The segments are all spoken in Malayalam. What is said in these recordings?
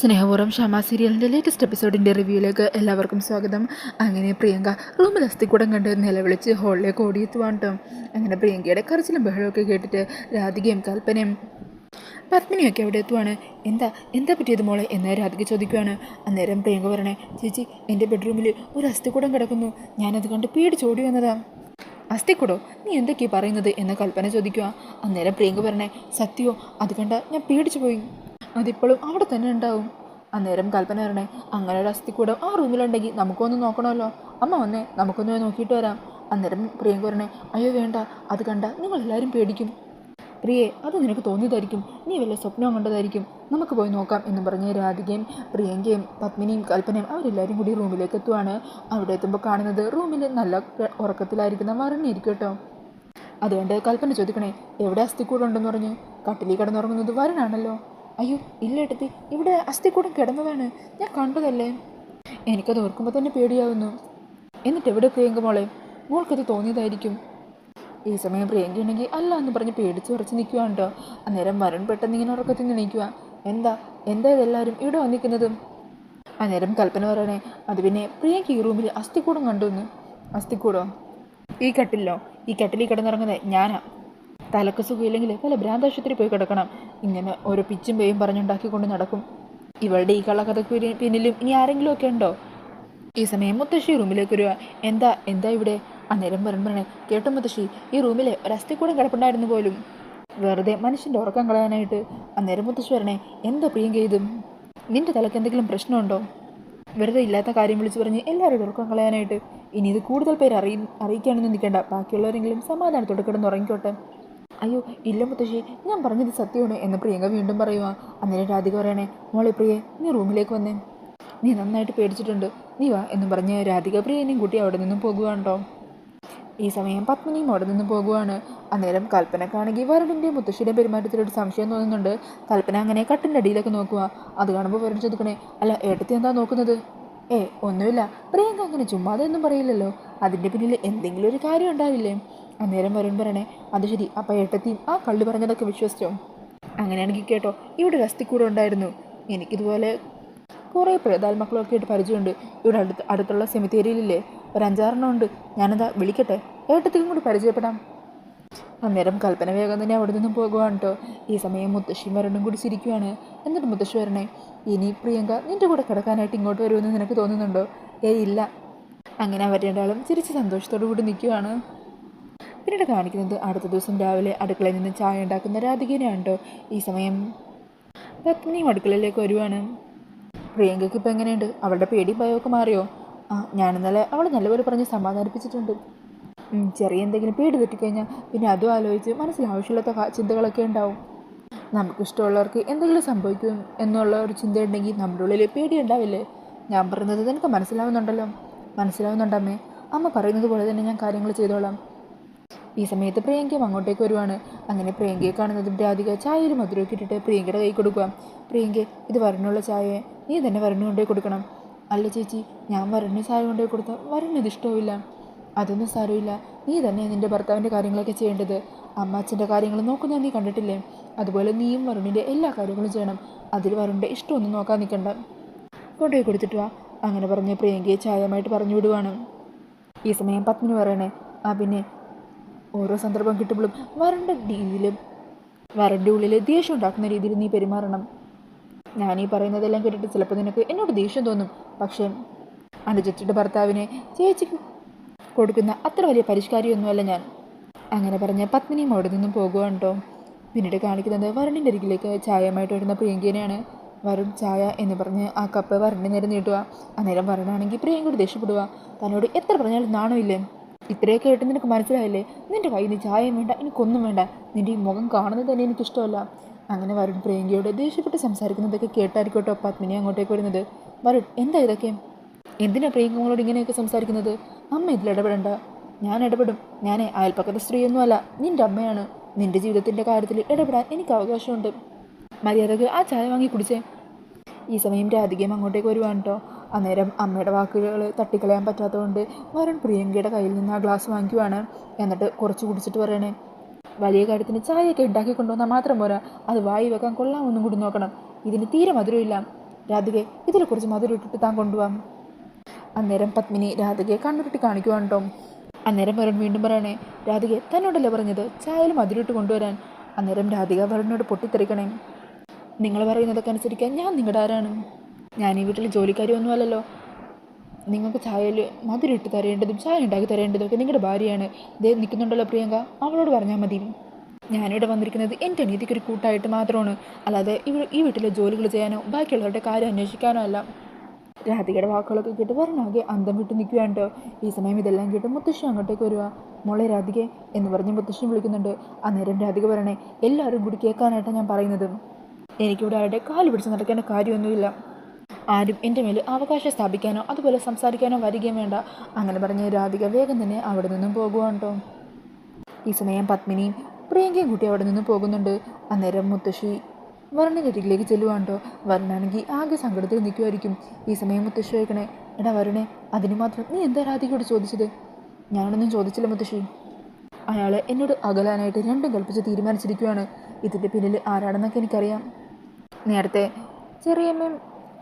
സ്നേഹപൂർവം ഷമ സീരിയലിന്റെ ലേറ്റസ്റ്റ് എപ്പിസോഡിന്റെ റിവ്യൂയിലേക്ക് എല്ലാവർക്കും സ്വാഗതം. അങ്ങനെ പ്രിയങ്ക റൂമിൽ അസ്ഥിക്കൂടം കണ്ട് നിലവിളിച്ച് ഹോളിലേക്ക് ഓടിയെത്തുവാണ് കേട്ടോ അങ്ങനെ പ്രിയങ്കയുടെ കരച്ചിലും ബഹളമൊക്കെ കേട്ടിട്ട് രാധികയും കൽപ്പനയും പത്മിനിയൊക്കെ അവിടെ എത്തുവാണ്. എന്താ എന്താ പറ്റിയത് മോളെ? എന്ന് രാധിക ചോദിക്കുവാണ്. അന്നേരം പ്രിയങ്ക പറയണേ ചേച്ചി എന്റെ ബെഡ്റൂമിൽ ഒരു അസ്ഥിക്കൂടം കിടക്കുന്നു. ഞാനത് കണ്ട് പേടിച്ചോടി വന്നതാ. അസ്ഥിക്കൂടോ? നീ എന്തൊക്കെയാണ് പറയുന്നത്? എന്ന് കൽപ്പന ചോദിക്കുക അന്നേരം പ്രിയങ്ക പറഞ്ഞേ സത്യോ അത് കണ്ട ഞാൻ പേടിച്ചു പോയി. അതിപ്പോഴും അവിടെ തന്നെ ഉണ്ടാവും. അന്നേരം കൽപ്പന പറഞ്ഞേ അങ്ങനെ ഒരു അസ്ഥിക്കൂടം ആ റൂമിലുണ്ടെങ്കിൽ നമുക്കൊന്ന് നോക്കണമല്ലോ. അമ്മ വന്നേ നമുക്കൊന്ന് പോയി നോക്കിയിട്ട് വരാം. അന്നേരം പ്രിയങ്ക പറഞ്ഞേ അയ്യോ വേണ്ട അത് കണ്ട നിങ്ങളെല്ലാവരും പേടിക്കും. പ്രിയെ അത് നിനക്ക് തോന്നിയതായിരിക്കും. നീ വല്ല സ്വപ്നവും കണ്ടതായിരിക്കും. നമുക്ക് പോയി നോക്കാം എന്ന് പറഞ്ഞ് രാധികയും പ്രിയങ്കയും പത്മിനിയും കൽപ്പനയും അവരെല്ലാവരും കൂടി റൂമിലേക്ക് എത്തുവാണ്. അവിടെ എത്തുമ്പോൾ കാണുന്നത് റൂമിൽ നല്ല ഉറക്കത്തിലായിരിക്കുന്ന മറിഞ്ഞിരിക്കും കേട്ടോ. അതുകൊണ്ട് കൽപ്പന ചോദിക്കണേ എവിടെ അസ്ഥിക്കൂടുണ്ടെന്ന് പറഞ്ഞ് പറഞ്ഞു? കട്ടിലിൽ കിടന്നുറങ്ങുന്നത് വരനാണല്ലോ. അയ്യോ ഇല്ല ഏട്ടത്തി ഇവിടെ അസ്ഥിക്കൂടം കിടന്നതാണ്. ഞാൻ കണ്ടതല്ലേ? എനിക്കത് ഓർക്കുമ്പോൾ തന്നെ പേടിയാവുന്നു. എന്നിട്ട് എവിടെ പ്രിയങ്ക മോളെ? മോൾക്കത് തോന്നിയതായിരിക്കും. ഈ സമയം പ്രിയങ്ക ഉണ്ടെങ്കിൽ അല്ല എന്ന് പറഞ്ഞ് പേടിച്ച് ഉറച്ച് നിൽക്കുവാണ് കേട്ടോ അന്നേരം വരുൺ പെട്ടെന്ന് ഇങ്ങനെ ഉറക്കത്തിൽ നിന്ന് എണീക്കുക എന്താ? എന്താ ഇതെല്ലാവരും ഇവിടെ വന്നിരിക്കുന്നതും? അന്നേരം കൽപ്പന പറയണേ അത് പിന്നെ പ്രിയങ്ക ഈ റൂമിൽ അസ്ഥിക്കൂടം കണ്ടുവന്ന്. അസ്ഥിക്കൂടോ ഈ കട്ടിലോ ഈ കട്ടിലിൽ കിടന്നിറങ്ങുന്നത് ഞാനാ. തലക്ക് സുഖമില്ലെങ്കിൽ പല ഭ്രാന്താശുപത്രി പോയി കിടക്കണം. ഇങ്ങനെ ഓരോ പിച്ചും പേയും പറഞ്ഞുണ്ടാക്കിക്കൊണ്ട് നടക്കും. ഇവളുടെ ഈ കള്ളക്കഥക്ക് പിന്നിലും ഇനി ആരെങ്കിലും ഒക്കെ ഉണ്ടോ? ഈ സമയം മുത്തശ്ശി റൂമിലേക്ക് വരിക എന്താ എന്താ ഇവിടെ? അന്നേരം പറഞ്ഞു കേട്ടോ മുത്തശ്ശി ഈ റൂമിലെ ഒരസ്ഥി കൂടെ കിടപ്പുണ്ടായിരുന്നു പോലും. വെറുതെ മനുഷ്യന്റെ ഉറക്കം കളയാനായിട്ട്. അന്നേരം മുത്തശ്ശി വരണേ എന്താ പ്രിയം ചെയ്തും നിന്റെ തലക്ക് എന്തെങ്കിലും പ്രശ്നമുണ്ടോ? വെറുതെ ഇല്ലാത്ത കാര്യം വിളിച്ചു പറഞ്ഞ് എല്ലാവരും ഉറക്കം കളയാനായിട്ട്. ഇനി ഇത് കൂടുതൽ പേര് അറിയി അറിയിക്കാനൊന്നും നിൽക്കേണ്ട. ബാക്കിയുള്ളവരെങ്കിലും സമാധാനത്തോടെ കിടന്ന് ഉറങ്ങിക്കോട്ടെ. അയ്യോ ഇല്ല മുത്തശ്ശി ഞാൻ പറഞ്ഞത് സത്യമാണ് എന്ന് പ്രിയങ്ക വീണ്ടും പറയുക അന്നേരം രാധിക പറയണേ മോളെ പ്രിയെ നീ റൂമിലേക്ക് വന്നേ. നീ നന്നായിട്ട് പേടിച്ചിട്ടുണ്ട്. നീ വാ എന്ന് പറഞ്ഞ് രാധിക പ്രിയനെയും കൂട്ടി അവിടെ നിന്നും പോകുവാണ്ടോ ഈ സമയം പത്മിനിയും അവിടെ നിന്ന് പോകുവാണ്. അന്നേരം കൽപ്പനക്കാണെങ്കിൽ വരടിന്റെ മുത്തശ്ശിയുടെ പെരുമാറ്റത്തിലൊരു സംശയം തോന്നുന്നുണ്ട്. കൽപ്പന അങ്ങനെ കട്ടിന്റെ അടിയിലൊക്കെ നോക്കുക അത് കാണുമ്പോൾ വരൻ ചോദിക്കണേ അല്ല ഏട്ടത്തി എന്താ നോക്കുന്നത്? ഏ ഒന്നുമില്ല. പ്രിയങ്ക അങ്ങനെ ചുമ്മാതെ ഒന്നും പറയില്ലല്ലോ. അതിന്റെ പിന്നിൽ എന്തെങ്കിലും ഒരു കാര്യം ഉണ്ടാവില്ലേ? അന്നേരം വരുൺ പറയണേ അത് ശരി അപ്പം ഏട്ടത്തിയും ആ കള്ളി പറഞ്ഞതൊക്കെ വിശ്വസിച്ചോ? അങ്ങനെയാണെങ്കിൽ കേട്ടോ ഇവിടെ ഒരു അസ്ഥിക്കൂടം ഉണ്ടായിരുന്നു. എനിക്കിതുപോലെ കുറേ പ്രേതാത്മക്കളൊക്കെ ആയിട്ട് പരിചയമുണ്ട്. ഇവിടെ അടുത്ത് അടുത്തുള്ള സെമിത്തേരിയിലില്ലേ? ഒരു അഞ്ചാറെണ്ണം ഉണ്ട്. ഞാനതാ വിളിക്കട്ടെ? ഏട്ടത്തിക്കും കൂടി പരിചയപ്പെടാം. അന്നേരം കൽപ്പന വേഗം തന്നെ അവിടെ നിന്നും പോകുവാണ് കേട്ടോ ഈ സമയം മുത്തശ്ശിയും വരണും കൂടി ചിരിക്കുവാണ്. എന്നിട്ട് മുത്തശ്ശി വരണേ ഇനി പ്രിയങ്ക നിന്റെ കൂടെ കിടക്കാനായിട്ട് ഇങ്ങോട്ട് വരുമെന്ന് നിനക്ക് തോന്നുന്നുണ്ടോ? ഏയ് ഇല്ല. അങ്ങനെ അവർ രണ്ടാളും ചിരിച്ച് സന്തോഷത്തോടു കൂടി നിൽക്കുവാണ് പിന്നീട് കാണിക്കുന്നത് അടുത്ത ദിവസം രാവിലെ അടുക്കളയിൽ നിന്ന് ചായ ഉണ്ടാക്കുന്ന രാധികനെയാണ്ടോ ഈ സമയം. പത്നിയും അടുക്കളയിലേക്ക് വരുവാണ്. പ്രിയങ്കയ്ക്ക് ഇപ്പം എങ്ങനെയുണ്ട്? അവളുടെ പേടി ഭയമൊക്കെ മാറിയോ? ആ ഞാൻ ഇന്നലെ അവളെ നല്ലപോലെ പറഞ്ഞ് സമാധാനിപ്പിച്ചിട്ടുണ്ട്. ചെറിയ എന്തെങ്കിലും പേടി തെറ്റിക്കഴിഞ്ഞാൽ പിന്നെ അതും ആലോചിച്ച് മനസ്സിൽ ആവശ്യമില്ലാത്ത ചിന്തകളൊക്കെ ഉണ്ടാവും. നമുക്കിഷ്ടമുള്ളവർക്ക് എന്തെങ്കിലും സംഭവിക്കും എന്നുള്ള ഒരു ചിന്തയുണ്ടെങ്കിൽ നമ്മുടെ ഉള്ളിൽ പേടി ഉണ്ടാവില്ലേ? ഞാൻ പറയുന്നത് നിനക്ക് മനസ്സിലാവുന്നുണ്ടല്ലോ. മനസ്സിലാവുന്നുണ്ടമ്മേ. അമ്മ പറയുന്നത് പോലെ തന്നെ ഞാൻ കാര്യങ്ങൾ ചെയ്തോളാം. ഈ സമയത്ത് പ്രിയങ്കയും അങ്ങോട്ടേക്ക് വരുവാണ്. അങ്ങനെ പ്രിയങ്കയെ കാണുന്നതും രാധിക ചായയിൽ മധുരമൊക്കെ ഇട്ടിട്ട് പ്രിയങ്കയുടെ കൈ കൊടുക്കുക. പ്രിയങ്ക ഇത് വരണുള്ള ചായ. നീ തന്നെ വരണ് കൊണ്ടേ കൊടുക്കണം. അല്ല ചേച്ചി ഞാൻ വരണ ചായ കൊണ്ടേ കൊടുത്താൽ വരണത് ഇഷ്ടവുമില്ല. അതൊന്നും സാരമില്ല. നീ തന്നെ നിന്റെ ഭർത്താവിന്റെ കാര്യങ്ങളൊക്കെ ചെയ്യേണ്ടത്. അമ്മ അച്ഛന്റെ കാര്യങ്ങൾ നോക്കുന്ന നീ കണ്ടിട്ടില്ലേ? അതുപോലെ നീയും വരുണിന്റെ എല്ലാ കാര്യങ്ങളും ചെയ്യണം. അതിൽ വരുണിന്റെ ഇഷ്ടമൊന്നും നോക്കാൻ നിൽക്കണ്ട കൊണ്ടുപോയി കൊടുത്തിട്ട് വാ. അങ്ങനെ പറഞ്ഞ് പ്രിയങ്കയെ ചായമായിട്ട് പറഞ്ഞു വിടുവാണ്. ഈ സമയം പത്മിനി പറയണേ ആ പിന്നെ ഓരോ സന്ദർഭം കിട്ടുമ്പോഴും വരണ്ട രീതിയിലും വരന്റെ ഉള്ളിൽ ദേഷ്യം ഉണ്ടാക്കുന്ന രീതിയിൽ നീ പെരുമാറണം. ഞാൻ ഈ പറയുന്നതെല്ലാം കേട്ടിട്ട് ചിലപ്പോൾ നിനക്ക് എന്നോട് ദേഷ്യം തോന്നും. പക്ഷേ അനുജത്തിയുടെ ഭർത്താവിനെ ചേച്ചിക്ക് കൊടുക്കുന്ന അത്ര വലിയ പരിഷ്കാരിയൊന്നുമല്ല ഞാൻ. അങ്ങനെ പറഞ്ഞ പത്മിനിയും അവിടെ നിന്നും പോകുവാണ് കേട്ടോ പിന്നീട് കാണിക്കുന്നത് വരുണിന്റെ അരികിലേക്ക് ചായയുമായിട്ട് വരുന്ന പ്രിയങ്കേനെയാണ്. വരും ചായ എന്ന് പറഞ്ഞ് ആ കപ്പ് വരണ്ടി നേരം നീട്ടുക. അന്നേരം വരണാണെങ്കിൽ പ്രിയങ്കയോട് ദേഷ്യപ്പെടുക. തന്നോട് എത്ര പറഞ്ഞാലും നാണമില്ലേ? ഇത്രയൊക്കെ ആയിട്ട് നിനക്ക് മനസ്സിലായില്ലേ? നിന്റെ കയ്യിൽ നിന്ന് ചായയും വേണ്ട എനിക്കൊന്നും വേണ്ട. നിന്റെ ഈ മുഖം കാണുന്നത് തന്നെ എനിക്കിഷ്ടമല്ല. അങ്ങനെ വരുൺ പ്രിയങ്കയോട് ദേഷ്യപ്പെട്ട് സംസാരിക്കുന്നതൊക്കെ കേട്ടായിരിക്കോട്ടോ പത്മിനി അങ്ങോട്ടേക്ക് വരുന്നത്. വരുൺ എന്താ ഇതൊക്കെ? എന്തിനാ പ്രിയങ്കങ്ങളോട് ഇങ്ങനെയൊക്കെ സംസാരിക്കുന്നത്? അമ്മ ഇതിൽ ഇടപെടണ്ട. ഞാൻ ഇടപെടും. ഞാൻ അയൽപ്പക്കത്തെ സ്ത്രീയൊന്നുമല്ല. നിന്റെ അമ്മയാണ്. നിന്റെ ജീവിതത്തിന്റെ കാര്യത്തിൽ ഇടപെടാൻ എനിക്ക് അവകാശമുണ്ട്. മര്യാദയ്ക്ക് ആ ചായ വാങ്ങി കുടിച്ചേ. ഈ സമയം രാധികയും അങ്ങോട്ടേക്ക് വരുവാണ് കേട്ടോ അന്നേരം അമ്മയുടെ വാക്കുകൾ തട്ടിക്കളയാൻ പറ്റാത്തതുകൊണ്ട് വരൺ പ്രിയങ്കയുടെ കയ്യിൽ നിന്ന് ആ ഗ്ലാസ് വാങ്ങിക്കുവാണ്. എന്നിട്ട് കുറച്ച് കുടിച്ചിട്ട് പറയണേ വലിയ കാര്യത്തിന് ചായയൊക്കെ ഉണ്ടാക്കി കൊണ്ടുവന്നാൽ മാത്രം പോരാ. അത് വായി വെക്കാൻ കൊള്ളാമൊന്നും കൂടി നോക്കണം. ഇതിന് തീരെ മധുരമില്ല രാധികെ ഇതിൽ കുറച്ച് മധുരം ഇട്ടിട്ട് താൻ കൊണ്ടുപോകാം അന്നേരം പത്മിനി രാധികയെ കണ്ണുരുട്ടി കാണിക്കുവാണ് കേട്ടോ അന്നേരം വരൺ വീണ്ടും പറയണേ രാധികെ തന്നോടല്ലേ പറഞ്ഞത്? ചായയിൽ മധുരമിട്ട് കൊണ്ടുവരാൻ. അന്നേരം രാധിക വരണിനോട് പൊട്ടിത്തെറിക്കണേ നിങ്ങൾ പറയുന്നതൊക്കെ അനുസരിക്കാൻ ഞാൻ നിങ്ങളുടെ ആരാണ്? ഞാൻ ഈ വീട്ടിൽ ജോലിക്കാരിയൊന്നും അല്ലല്ലോ. നിങ്ങൾക്ക് ചായയിൽ മധുരിട്ട് തരേണ്ടതും ചായ ഉണ്ടാക്കി തരേണ്ടതും ഒക്കെ നിങ്ങളുടെ ഭാര്യയാണ്. ദേ നിൽക്കുന്നുണ്ടല്ലോ പ്രിയങ്ക. അവളോട് പറഞ്ഞാൽ മതി. ഞാനിവിടെ വന്നിരിക്കുന്നത് എന്റെ അനിയത്തിക്ക് ഒരു കൂട്ടായിട്ട് മാത്രമാണ്. അല്ലാതെ ഈ വീട്ടിലെ ജോലികൾ ചെയ്യാനോ ബാക്കിയുള്ളവരുടെ കാര്യം അന്വേഷിക്കാനോ അല്ല. രാധികയുടെ വാക്കുകളൊക്കെ കേട്ട് വരണാകെ അന്തം വിട്ട് നിൽക്കുകയാണ് കേട്ടോ. ഈ സമയം ഇതെല്ലാം കേട്ട് മുത്തശ്ശി അങ്ങോട്ടേക്ക് വരിക. മോളെ രാധികെ എന്ന് പറഞ്ഞ് മുത്തശ്ശി വിളിക്കുന്നുണ്ട്. അന്നേരം രാധിക പറയണേ എല്ലാവരും കൂടി കേൾക്കാനായിട്ടാണ് ഞാൻ പറയുന്നത്. എനിക്കിവിടെ ആരുടെ കാൽ പിടിച്ച് നടക്കേണ്ട കാര്യമൊന്നുമില്ല. ആരും എന്റെ മേൽ അവകാശം സ്ഥാപിക്കാനോ അതുപോലെ സംസാരിക്കാനോ വരികയും വേണ്ട. അങ്ങനെ പറഞ്ഞ് രാധിക വേഗം തന്നെ അവിടെ നിന്നും പോകുവാണ്ടോ ഈ സമയം പത്മിനിയും പ്രിയങ്കയും കുട്ടി അവിടെ നിന്ന് പോകുന്നുണ്ട്. അന്നേരം മുത്തശ്ശി വരണിന്റെ അരികിലേക്ക് ചെല്ലുവാണ്ടോ വരണാണെങ്കിൽ ആകെ സങ്കടത്തിൽ നിൽക്കുമായിരിക്കും ഈ സമയം മുത്തശ്ശി ചോദിക്കണേ എടാ വരണേ അതിന് മാത്രം നീ എന്താ രാധികയോട് ചോദിച്ചത്? ഞാനൊന്നും ചോദിച്ചില്ല മുത്തശ്ശി. അയാൾ എന്നോട് അകലാനായിട്ട് രണ്ടും കൽപ്പിച്ച് തീരുമാനിച്ചിരിക്കുകയാണ് ഇതിന്റെ പിന്നിൽ ആരാണെന്നൊക്കെ എനിക്കറിയാം. നേരത്തെ ചെറിയമ്മയും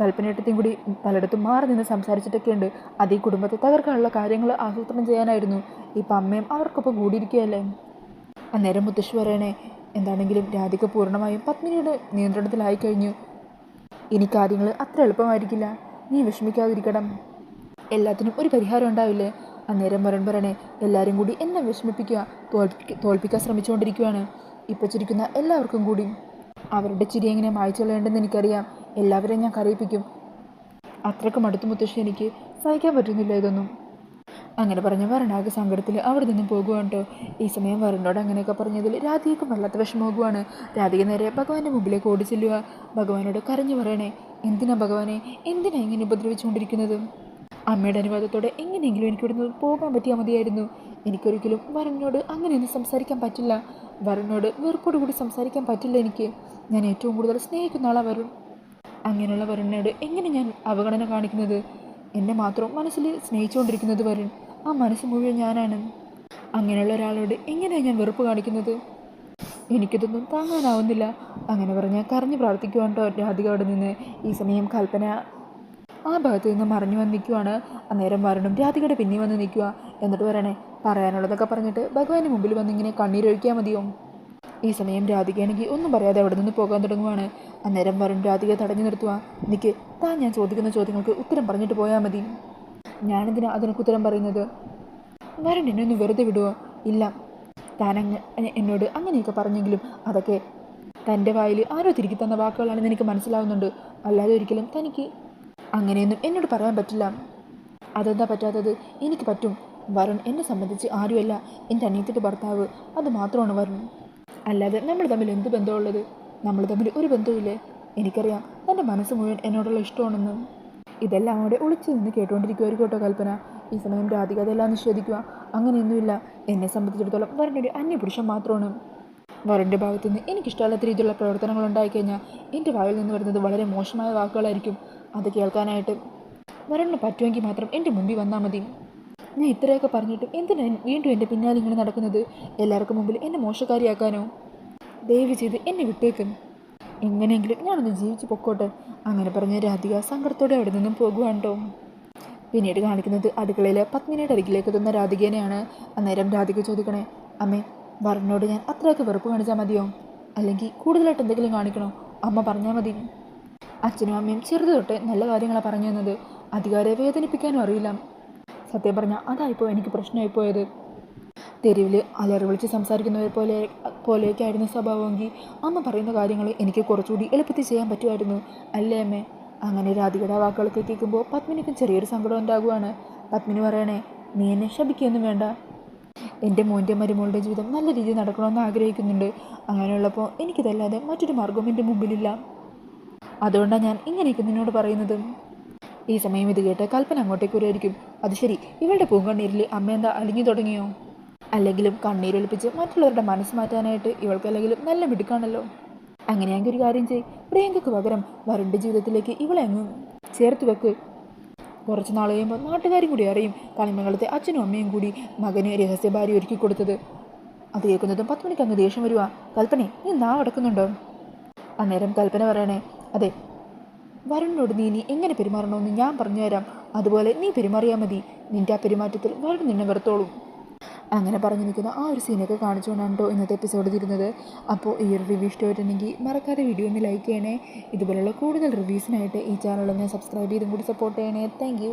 കൽപ്പനേട്ടത്തെയും കൂടി പലയിടത്തും മാറി നിന്ന് സംസാരിച്ചിട്ടൊക്കെ ഉണ്ട് അത് ഈ കുടുംബത്തെ തകർക്കാനുള്ള കാര്യങ്ങൾ ആസൂത്രണം ചെയ്യാനായിരുന്നു. ഇപ്പം അമ്മയും അവർക്കൊപ്പം കൂടിയിരിക്കുകയല്ലേ? അന്നേരം മുത്തശ്ശി പറയണേ എന്താണെങ്കിലും രാധിക പൂർണമായും പത്മിനിയുടെ നിയന്ത്രണത്തിലായി കഴിഞ്ഞു. ഇനി കാര്യങ്ങൾ അത്ര എളുപ്പമായിരിക്കില്ല. നീ വിഷമിക്കാതിരിക്കണം. എല്ലാത്തിനും ഒരു പരിഹാരം ഉണ്ടാവില്ലേ? അന്നേരം വരൺ പറയണേ എല്ലാവരും കൂടി എന്നെ വിഷമിപ്പിക്കുക തോൽപ്പിക്ക തോൽപ്പിക്കാൻ ശ്രമിച്ചുകൊണ്ടിരിക്കുകയാണ് ഇപ്പം ചിരിക്കുന്ന എല്ലാവർക്കും കൂടി. അവരുടെ ചിരി എങ്ങനെ മായ്ച്ചു എനിക്കറിയാം. എല്ലാവരെയും ഞാൻ കരയിപ്പിക്കും. അത്രക്കും അടുത്ത് മുത്തശ്ശി എനിക്ക് സഹിക്കാൻ പറ്റുന്നില്ല ഇതൊന്നും. അങ്ങനെ പറഞ്ഞ വരണാകെ സങ്കടത്തിൽ അവിടെ നിന്നും പോകുവാണ് കേട്ടോ ഈ സമയം വരനോട് അങ്ങനെയൊക്കെ പറഞ്ഞതിൽ രാധികക്ക് വല്ലാത്ത വിഷമമാകുവാണ്. രാധിക നേരെ ഭഗവാന്റെ മുമ്പിലേക്ക് ഓടി ചെല്ലുക ഭഗവാനോട് കരഞ്ഞു പറയണേ എന്തിനാ ഭഗവാനെ? എന്തിനാ ഇങ്ങനെ ഉപദ്രവിച്ചുകൊണ്ടിരിക്കുന്നത്? അമ്മയുടെ അനുവാദത്തോടെ എങ്ങനെയെങ്കിലും എനിക്ക് ഇവിടുന്ന് പോകാൻ പറ്റിയാൽ മതിയായിരുന്നു. എനിക്കൊരിക്കലും വരനോട് അങ്ങനെയൊന്നും സംസാരിക്കാൻ പറ്റില്ല. വരനോട് വെറുപ്പോടുകൂടി സംസാരിക്കാൻ പറ്റില്ല എനിക്ക്. ഞാൻ ഏറ്റവും കൂടുതൽ സ്നേഹിക്കുന്ന ആളാണ് വരുൺ. അങ്ങനെയുള്ള വരുണിനോട് എങ്ങനെ ഞാൻ അവഗണന കാണിക്കുന്നത്? എന്നെ മാത്രം മനസ്സിൽ സ്നേഹിച്ചുകൊണ്ടിരിക്കുന്നത് വരുൺ. ആ മനസ്സ് മുഴുവൻ ഞാനാണ്. അങ്ങനെയുള്ള ഒരാളോട് എങ്ങനെയാണ് ഞാൻ വെറുപ്പ് കാണിക്കുന്നത്? എനിക്കിതൊന്നും താങ്ങാനാവുന്നില്ല. അങ്ങനെ പറഞ്ഞാൽ കരഞ്ഞു പ്രാർത്ഥിക്കുവാൻ കേട്ടോ രാധിക അവിടെ നിന്ന് ഈ സമയം കൽപ്പന ആ ഭാഗത്ത് നിന്ന് മറിഞ്ഞു വന്ന് നിൽക്കുവാണ്. അന്നേരം വരണം രാധികയുടെ പിന്നെ വന്ന് നിൽക്കുക. എന്നിട്ട് പറയണേ പറയാനുള്ളതൊക്കെ പറഞ്ഞിട്ട് ഭഗവാന്റെ മുമ്പിൽ വന്ന് ഇങ്ങനെ കണ്ണീരൊഴിക്കാൻ മതിയോ? ഈ സമയം രാധികയാണെങ്കിൽ ഒന്നും പറയാതെ അവിടെ നിന്ന് പോകാൻ തുടങ്ങുവാണ്. അന്നേരം വരും രാധിക തടഞ്ഞു നിർത്തുക നിക്ക് താൻ ഞാൻ ചോദിക്കുന്ന ചോദ്യങ്ങൾക്ക് ഉത്തരം പറഞ്ഞിട്ട് പോയാൽ മതി. ഞാനെന്തിനാ അതിനൊക്കെ ഉത്തരം പറയുന്നത്? വരൻ എന്നെ ഒന്ന് വെറുതെ വിടുവോ? ഇല്ല. താനങ്ങ് എന്നോട് അങ്ങനെയൊക്കെ പറഞ്ഞെങ്കിലും അതൊക്കെ തന്റെ വായിൽ ആരോ തിരികെ തന്ന വാക്കുകളാണെന്ന് എനിക്ക് മനസ്സിലാവുന്നുണ്ട്. അല്ലാതെ ഒരിക്കലും തനിക്ക് അങ്ങനെയൊന്നും എന്നോട് പറയാൻ പറ്റില്ല. അതെന്താ പറ്റാത്തത്? എനിക്ക് പറ്റും. വരുൺ എന്നെ സംബന്ധിച്ച് ആരുമല്ല. എന്റെ അനിയത്തിന്റെ ഭർത്താവ്. അത് മാത്രമാണ് വരുൺ അല്ലാതെ നമ്മൾ തമ്മിൽ എന്ത് ബന്ധമുള്ളത്? നമ്മൾ തമ്മിൽ ഒരു ബന്ധവുമില്ലേ? എനിക്കറിയാം. തന്റെ മനസ്സ് മുഴുവൻ എന്നോടുള്ള ഇഷ്ടമാണെന്നും. ഇതെല്ലാം അവിടെ ഒളിച്ചു നിന്ന് കേട്ടുകൊണ്ടിരിക്കുമായിരിക്കും കേട്ടോ കൽപ്പന. ഈ സമയം രാധിക അതെല്ലാം നിഷേധിക്കുക. അങ്ങനെയൊന്നുമില്ല. എന്നെ സംബന്ധിച്ചിടത്തോളം വരന്റെ അന്യപുരുഷൻ മാത്രമാണ്. വരന്റെ ഭാഗത്തു നിന്ന് എനിക്കിഷ്ടമല്ലാത്ത രീതിയിലുള്ള പ്രവർത്തനങ്ങൾ ഉണ്ടായിക്കഴിഞ്ഞാൽ എന്റെ വായിൽ നിന്ന് വരുന്നത് വളരെ മോശമായ വാക്കുകളായിരിക്കും. അത് കേൾക്കാനായിട്ട് വരണിന് പറ്റുമെങ്കിൽ മാത്രം എന്റെ മുമ്പിൽ വന്നാൽ മതി. ഞാൻ ഇത്രയൊക്കെ പറഞ്ഞിട്ടും എന്തിനാണ് വീണ്ടും എന്റെ പിന്നാലെ ഇങ്ങനെ നടക്കുന്നത്? എല്ലാവർക്കും മുമ്പിൽ എന്നെ മോശക്കാരിയാക്കാനോ? ദയവ് ചെയ്ത് എന്നെ വിട്ടേക്കും. എങ്ങനെയെങ്കിലും ഞാനൊന്ന് ജീവിച്ച് പൊക്കോട്ടെ. അങ്ങനെ പറഞ്ഞ രാധിക സങ്കടത്തോടെ അവിടെ നിന്നും പോകുവാണ്ടോ പിന്നീട് കാണിക്കുന്നത് അടുക്കളയിലെ പത്മിനിയുടെ അരികിലേക്ക് എത്തുന്ന രാധികേനെയാണ്. അന്നേരം രാധിക ചോദിക്കണേ അമ്മേ വരനോട് ഞാൻ അത്രയൊക്കെ വെറുപ്പ് കാണിച്ചാൽ മതിയോ? അല്ലെങ്കിൽ കൂടുതലായിട്ട് എന്തെങ്കിലും കാണിക്കണോ? അമ്മ പറഞ്ഞാൽ മതി. അച്ഛനും അമ്മയും ചെറുത് നല്ല കാര്യങ്ങളാണ് പറഞ്ഞു തന്നത്. അധികാരെ വേദനിപ്പിക്കാനും അറിയില്ല. സത്യം പറഞ്ഞാൽ അതായിപ്പോൾ എനിക്ക് പ്രശ്നമായി പോയത്. തെരുവിൽ അലറി വിളിച്ച് സംസാരിക്കുന്നവരെ പോലെ പോലെയൊക്കെ ആയിരുന്നു സ്വഭാവമെങ്കിൽ അമ്മ പറയുന്ന കാര്യങ്ങൾ എനിക്ക് കുറച്ചുകൂടി എളുപ്പത്തിൽ ചെയ്യാൻ പറ്റുമായിരുന്നു. അല്ലേ അമ്മേ? അങ്ങനെ രാധികയുടെ വാക്കുകളൊക്കെ കേൾക്കുമ്പോൾ പത്മിനിക്കും ചെറിയൊരു സങ്കടം ഉണ്ടാകുവാണ്. പത്മിനി പറയണേ നീ എന്നെ ശപിക്കുകയൊന്നും വേണ്ട. എന്റെ മോന്റെ മരുമോളുടെ ജീവിതം നല്ല രീതിയിൽ നടക്കണമെന്ന് ആഗ്രഹിക്കുന്നുണ്ട്. അങ്ങനെയുള്ളപ്പോൾ എനിക്കിതല്ലാതെ മറ്റൊരു മാർഗവും എന്റെ മുമ്പിലില്ല. അതുകൊണ്ടാണ് ഞാൻ ഇങ്ങനെയൊക്കെ നിന്നോട് പറയുന്നത്. ഈ സമയം ഇത് കേട്ട് കൽപ്പന അങ്ങോട്ടേക്ക് വരുമായിരിക്കും അത് ശരി. ഇവളുടെ പൂങ്കണ്ണീരിൽ അമ്മ എന്താ അലിഞ്ഞു തുടങ്ങിയോ? അല്ലെങ്കിലും കണ്ണീരൊലിപ്പിച്ച് മറ്റുള്ളവരുടെ മനസ്സ് മാറ്റാനായിട്ട് ഇവൾക്ക് അല്ലെങ്കിലും നല്ല മിടുക്കാണല്ലോ. അങ്ങനെയെങ്കിൽ ഒരു കാര്യം ചെയ് പ്രിയങ്കയ്ക്ക് പകരം വരണ്ട ജീവിതത്തിലേക്ക് ഇവളെ അങ്ങ് ചേർത്ത് വെക്ക്. കുറച്ച് നാൾ കഴിയുമ്പോൾ നാട്ടുകാരും കൂടി അറിയും കളിമംഗലത്തെ അച്ഛനും അമ്മയും കൂടി മകന് രഹസ്യ ഭാര്യ ഒരുക്കി കൊടുത്തത്. അത് കേൾക്കുന്നതും പത്ത് മണിക്ക് അങ്ങ് ദേഷ്യം വരുവാ. കൽപ്പനെ നീ നാ അടക്കുന്നുണ്ടോ അന്നേരം കൽപ്പന പറയണേ അതെ വരുണിനോട് നീ ഇനി എങ്ങനെ പെരുമാറണമെന്ന് ഞാൻ പറഞ്ഞുതരാം. അതുപോലെ നീ പെരുമാറിയാൽ മതി. നിന്റെ ആ പെരുമാറ്റത്തിൽ വരുൺ നിന്നെ വെറുത്തോളും. അങ്ങനെ പറഞ്ഞു നിൽക്കുന്ന ആ ഒരു സീനൊക്കെ കാണിച്ചുകൊണ്ടാണ്ടോ ഇന്നത്തെ എപ്പിസോഡ് തിരുന്നത് അപ്പോൾ ഈ ഒരു റിവ്യൂ ഇഷ്ടമായിട്ടുണ്ടെങ്കിൽ മറക്കാതെ വീഡിയോ ഒന്ന് ലൈക്ക് ചെയ്യണേ. ഇതുപോലെയുള്ള കൂടുതൽ റിവ്യൂസിനായിട്ട് ഈ ചാനൽ ഒന്ന് സബ്സ്ക്രൈബ് ചെയ്തും കൂടി സപ്പോർട്ട് ചെയ്യണേ. താങ്ക്